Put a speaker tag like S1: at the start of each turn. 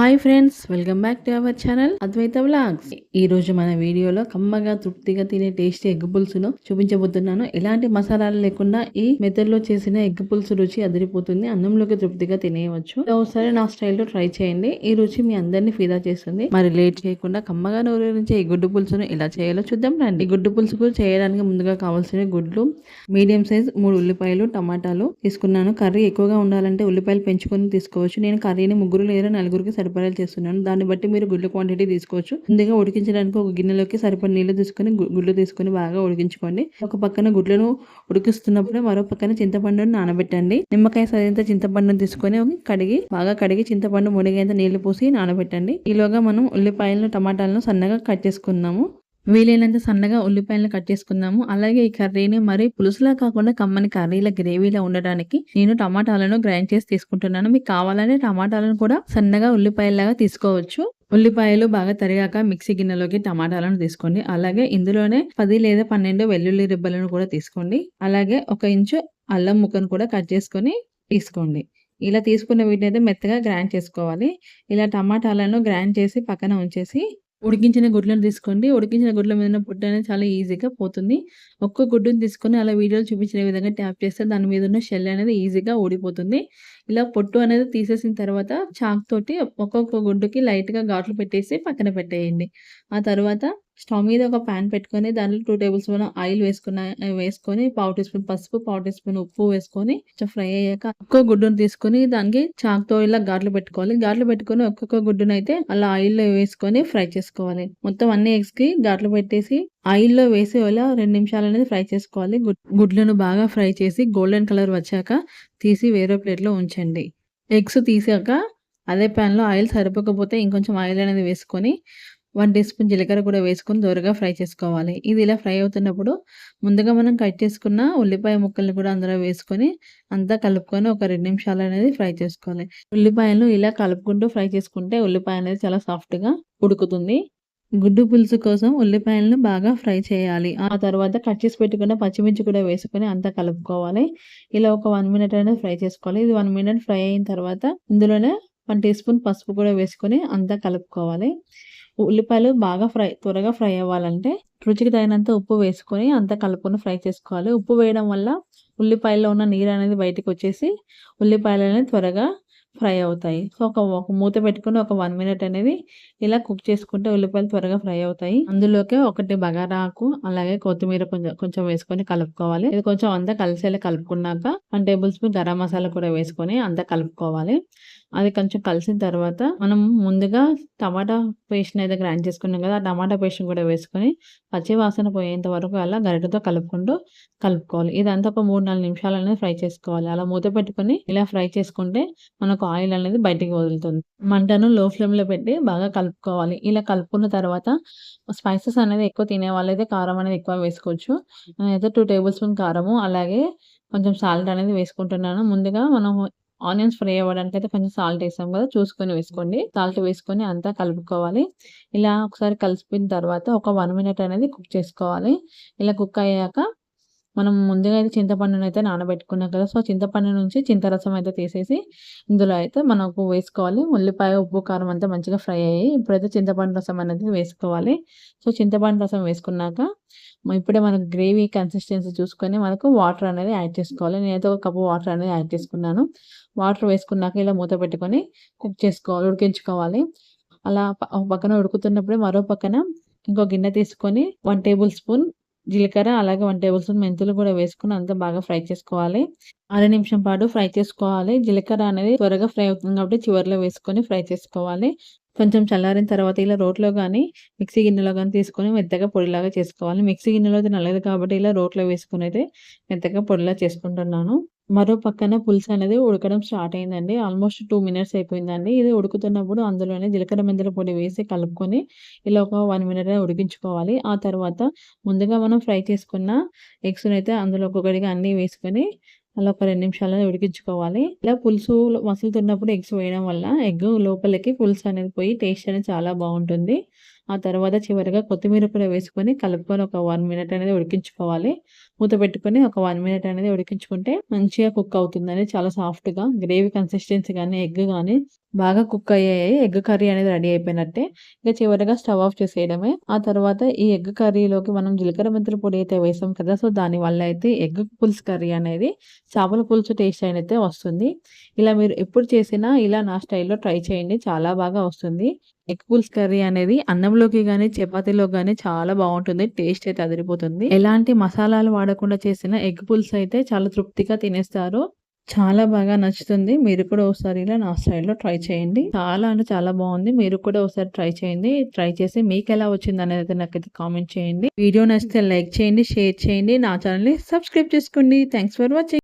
S1: Hi friends welcome back to our channel Advaita vlogs. ఈ రోజు మన వీడియోలో కమ్మగా తృప్తిగా తినే టేస్టీ ఎగ్ పులుసును చూపించబోతున్నాను. ఎలాంటి మసాలాలు లేకుండా ఈ మెథడ్లో చేసిన ఎగ్ పులుసు రుచి అదిరిపోతుంది. అన్నంలోకి తృప్తిగా తినేయవచ్చు. ఒకసారి నా స్టైల్లో ట్రై చేయండి. ఈ రుచి మీ అందరినీ ఫిదా చేస్తుంది. మరి లేట్ చేయకుండా కమ్మగా నూరించి ఈ గుడ్డు పులుసును ఎలా చేయాలో చూద్దాం రండి. ఈ గుడ్డు పులుసుకు చేయడానికి ముందుగా కావాల్సిన గుడ్లు మీడియం సైజ్ మూడు ఉల్లిపాయలు టమాటాలు తీసుకున్నాను. కర్రీ ఎక్కువగా ఉండాలంటే ఉల్లిపాయలు పెంచుకొని తీసుకోవచ్చు. నేను కర్రీని ముగ్గురు లేదా నలుగురికి సరిపడా చేస్తున్నాను. దాన్ని బట్టి మీరు గుడ్ల క్వాంటిటీ తీసుకోవచ్చు. ముందుగా ఉడికించడానికి ఒక గిన్నెలోకి సరిపడి నీళ్ళు తీసుకొని గుడ్లు తీసుకొని బాగా ఉడికించుకోండి. ఒక పక్కన గుడ్లను ఉడికిస్తున్నప్పుడు మరో పక్కన చింతపండును నానబెట్టండి. నిమ్మకాయ సరిత చింతపండును తీసుకొని కడిగి బాగా కడిగి చింతపండు మునిగేంత నీళ్ళు పోసి నానబెట్టండి. ఈలోగా మనం ఉల్లిపాయలను టమాటాలను సన్నగా కట్ చేసుకున్నాము వీలైనంత సన్నగా ఉల్లిపాయలను కట్ చేసుకుందాము. అలాగే ఈ కర్రీని మరి పులుసులా కాకుండా కమ్మని కర్రీల గ్రేవీలా ఉండడానికి నేను టమాటాలను గ్రైండ్ చేసి తీసుకుంటున్నాను. మీకు కావాలంటే టమాటాలను కూడా సన్నగా ఉల్లిపాయలాగా తీసుకోవచ్చు. ఉల్లిపాయలు బాగా తరిగాక మిక్సీ గిన్నెలోకి టమాటాలను తీసుకోండి. అలాగే ఇందులోనే పది లేదా పన్నెండు వెల్లుల్లి రిబ్బలను కూడా తీసుకోండి. అలాగే ఒక ఇంచు అల్లం ముక్కను కూడా కట్ చేసుకొని తీసుకోండి. ఇలా తీసుకున్న వీటిని అయితే మెత్తగా గ్రైండ్ చేసుకోవాలి. ఇలా టమాటాలను గ్రైండ్ చేసి పక్కన ఉంచేసి ఉడికించిన గుడ్లను తీసుకోండి. ఉడికించిన గుడ్ల మీద పొట్టు అనేది చాలా ఈజీగా పోతుంది. ఒక్క గుడ్డుని తీసుకొని అలా వీడియోలు చూపించిన విధంగా ట్యాప్ చేస్తే దాని మీద ఉన్న షెల్ అనేది ఈజీగా ఊడిపోతుంది. ఇలా పొట్టు అనేది తీసేసిన తర్వాత చాక్ తోటి ఒక్కొక్క గుడ్డుకి లైట్గా ఘాట్లు పెట్టేసి పక్కన పెట్టేయండి. ఆ తర్వాత స్టవ్ మీద ఒక ప్యాన్ పెట్టుకొని దాంట్లో టూ టేబుల్ స్పూన్ ఆయిల్ వేసుకున్న వేసుకొని పావు టీ స్పూన్ పసుపు పావు టీ స్పూన్ ఉప్పు వేసుకొని ఫ్రై అయ్యాక ఒక్కొక్క గుడ్డును తీసుకొని దానికి చాక్తో ఇలా గాట్లు పెట్టుకోవాలి. గాట్లు పెట్టుకొని ఒక్కొక్క గుడ్డును అయితే అలా ఆయిల్లో వేసుకొని ఫ్రై చేసుకోవాలి. మొత్తం అన్ని ఎగ్స్కి పెట్టేసి ఆయిల్లో వేసి ఇలా రెండు నిమిషాలు అనేది ఫ్రై చేసుకోవాలి. గుడ్లను బాగా ఫ్రై చేసి గోల్డెన్ కలర్ వచ్చాక తీసి వేరే ప్లేట్లో ఉంచండి. ఎగ్స్ తీసాక అదే ప్యాన్లో ఆయిల్ సరిపోకపోతే ఇంకొంచెం ఆయిల్ అనేది వేసుకొని వన్ టీ స్పూన్ జీలకర్ర కూడా వేసుకొని దోరగా ఫ్రై చేసుకోవాలి. ఇది ఇలా ఫ్రై అవుతున్నప్పుడు ముందుగా మనం కట్ చేసుకున్న ఉల్లిపాయ ముక్కల్ని కూడా అందులో వేసుకొని అంతా కలుపుకొని ఒక రెండు నిమిషాలు అనేది ఫ్రై చేసుకోవాలి. ఉల్లిపాయలను ఇలా కలుపుకుంటూ ఫ్రై చేసుకుంటే ఉల్లిపాయ అనేది చాలా సాఫ్ట్గా ఉడుకుతుంది. గుడ్డు పులుసు కోసం ఉల్లిపాయలను బాగా ఫ్రై చేయాలి. ఆ తర్వాత కట్ చేసి పెట్టుకున్న పచ్చిమిర్చి కూడా వేసుకొని అంతా కలుపుకోవాలి. ఇలా ఒక వన్ మినిట్ అనేది ఫ్రై చేసుకోవాలి. ఇది వన్ మినిట్ ఫ్రై అయిన తర్వాత ఇందులోనే వన్ టీ స్పూన్ పసుపు కూడా వేసుకొని అంతా కలుపుకోవాలి. ఉల్లిపాయలు బాగా ఫ్రై త్వరగా ఫ్రై అవ్వాలంటే రుచికి తగినంత ఉప్పు వేసుకొని అంతా కలుపుకొని ఫ్రై చేసుకోవాలి. ఉప్పు వేయడం వల్ల ఉల్లిపాయల్లో ఉన్న నీరు అనేది బయటకు వచ్చేసి ఉల్లిపాయలు అనేది త్వరగా ఫ్రై అవుతాయి. సో ఒక ఒక మూత పెట్టుకుని ఒక వన్ మినిట్ అనేది ఇలా కుక్ చేసుకుంటే ఉల్లిపాయలు త్వరగా ఫ్రై అవుతాయి. అందులోకి ఒకటి బగారాకు అలాగే కొత్తిమీర కొంచెం కొంచెం వేసుకొని కలుపుకోవాలి. ఇది కొంచెం అంతా కలిసేలా కలుపుకున్నాక one tablespoon garam masala కూడా వేసుకొని అంతా కలుపుకోవాలి. అది కొంచెం కలిసిన తర్వాత మనం ముందుగా టమాటా పేస్ట్ని అయితే గ్రైండ్ చేసుకున్నాం కదా ఆ టమాటా పేస్ట్ కూడా వేసుకొని పచ్చి వాసన పోయేంత వరకు అలా గరిటతో కలుపుకుంటూ కలుపుకోవాలి. ఇదంతా ఒక మూడు నాలుగు నిమిషాలు అనేది ఫ్రై చేసుకోవాలి. అలా మూత పెట్టుకొని ఇలా ఫ్రై చేసుకుంటే మనకు ఆయిల్ అనేది బయటికి వదులుతుంది. మంటను లో ఫ్లేమ్లో పెట్టి బాగా కలుపుకోవాలి. ఇలా కలుపుకున్న తర్వాత స్పైసెస్ అనేది ఎక్కువ తినే వాళ్ళైతే కారం అనేది ఎక్కువ వేసుకోవచ్చు. నేనైతే టూ టేబుల్ స్పూన్ కారము అలాగే కొంచెం సాల్ట్ అనేది వేసుకుంటున్నాను. ముందుగా మనం ఆనియన్స్ ఫ్రై అవ్వడానికి అయితే కొంచెం సాల్ట్ వేసాం కదా చూసుకొని వేసుకోండి. సాల్ట్ వేసుకొని అంతా కలుపుకోవాలి. ఇలా ఒకసారి కలిపిన తర్వాత ఒక వన్ మినిట్ అనేది కుక్ చేసుకోవాలి. ఇలా కుక్ అయ్యాక మనం ముందుగా అయితే చింతపండును అయితే నానబెట్టుకున్నాం కదా సో చింతపండు నుంచి చింతరసం అయితే తీసేసి ఇందులో అయితే మనకు వేసుకోవాలి. ఉల్లిపాయ ఉప్పు కారం అంతా మంచిగా ఫ్రై అయ్యి ఇప్పుడైతే చింతపండు రసం అనేది వేసుకోవాలి. సో చింతపండు రసం వేసుకున్నాక ఇప్పుడే మనకు గ్రేవీ కన్సిస్టెన్సీ చూసుకొని మనకు వాటర్ అనేది యాడ్ చేసుకోవాలి. నేనైతే ఒక కప్పు వాటర్ అనేది యాడ్ చేసుకున్నాను. వాటర్ వేసుకున్నాక ఇలా మూత పెట్టుకొని కుక్ చేసుకోవాలి ఉడికించుకోవాలి. అలా పక్కన ఉడుకుతున్నప్పుడే మరో పక్కన ఇంకో గిన్నె తీసుకొని వన్ టేబుల్ స్పూన్ జీలకర్ర అలాగే వన్ టేబుల్ స్పూన్ మెంతులు కూడా వేసుకుని అంతా బాగా ఫ్రై చేసుకోవాలి. అర నిమిషం పాటు ఫ్రై చేసుకోవాలి. జీలకర్ర అనేది త్వరగా ఫ్రై అవుతుంది కాబట్టి చివరిలో వేసుకొని ఫ్రై చేసుకోవాలి. కొంచెం చల్లారిన తర్వాత ఇలా రోట్లో కానీ మిక్సీ గిన్నెలో కానీ తీసుకొని మెత్తగా పొడిలాగా చేసుకోవాలి. మిక్సీ గిన్నెలో అయితే నల్లదు కాబట్టి ఇలా రోట్లో వేసుకుని అయితే మెత్తగా పొడిలా చేసుకుంటున్నాను. మరో పక్కన పులుసు అనేది ఉడకడం స్టార్ట్ అయిందండి. ఆల్మోస్ట్ టూ మినిట్స్ అయిపోయిందండి. ఇది ఉడుకుతున్నప్పుడు అందులోనే జీలకర్ర మెంతుల పొడి వేసి కలుపుకొని ఇలా ఒక వన్ మినిట్ ఉడికించుకోవాలి. ఆ తర్వాత ముందుగా మనం ఫ్రై చేసుకున్న ఎగ్స్ అయితే అందులో ఒక్కొక్కటిగా అన్నీ వేసుకొని అలా ఒక రెండు నిమిషాలు ఉడికించుకోవాలి. ఇలా పులుసు మసులుతున్నప్పుడు ఎగ్స్ వేయడం వల్ల ఎగ్ లోపలికి పులుసు అనేది పోయి టేస్ట్ అనేది చాలా బాగుంటుంది. ఆ తర్వాత చివరిగా కొత్తిమీర కూడా వేసుకొని కలుపుకొని ఒక వన్ మినిట్ అనేది ఉడికించుకోవాలి. మూత పెట్టుకొని ఒక వన్ మినిట్ అనేది ఉడికించుకుంటే మంచిగా కుక్ అవుతుందని చాలా సాఫ్ట్గా గ్రేవీ కన్సిస్టెన్సీ కానీ ఎగ్ కానీ బాగా కుక్ అయ్యాయి. ఎగ్ కర్రీ అనేది రెడీ అయిపోయినట్టే. ఇక చివరిగా స్టవ్ ఆఫ్ చేసేయడమే. ఆ తర్వాత ఈ ఎగ్ కర్రీలోకి మనం జీలకర్ర మెంతుల పొడి అయితే వేసాం కదా సో దాని వల్ల అయితే ఎగ్ పులుసు కర్రీ అనేది చేపల పులుసు టేస్ట్ అయితే వస్తుంది. ఇలా మీరు ఎప్పుడు చేసినా ఇలా నా స్టైల్లో ట్రై చేయండి. చాలా బాగా వస్తుంది. ఎగ్ పుల్స్ కర్రీ అనేది అన్నంలోకి కానీ చపాతీలో కానీ చాలా బాగుంటుంది టేస్ట్ అయితే అదిరిపోతుంది. ఎలాంటి మసాలాలు వాడకుండా చేసిన ఎగ్ పుల్స్ అయితే చాలా తృప్తిగా తినేస్తారు. చాలా బాగా నచ్చుతుంది. మీరు కూడా ఒకసారి ఇలా నా స్టైల్‌లో ట్రై చేయండి. చాలా అంటే చాలా బాగుంది. మీరు కూడా ఒకసారి ట్రై చేయండి. ట్రై చేసి మీకు ఎలా వచ్చింది అనేది వచ్చిందనేది నాకైతే కామెంట్ చేయండి. వీడియో నచ్చితే లైక్ చేయండి, షేర్ చేయండి. నా ఛానల్‌ని సబ్స్క్రైబ్ చేసుకోండి. Thanks for watching.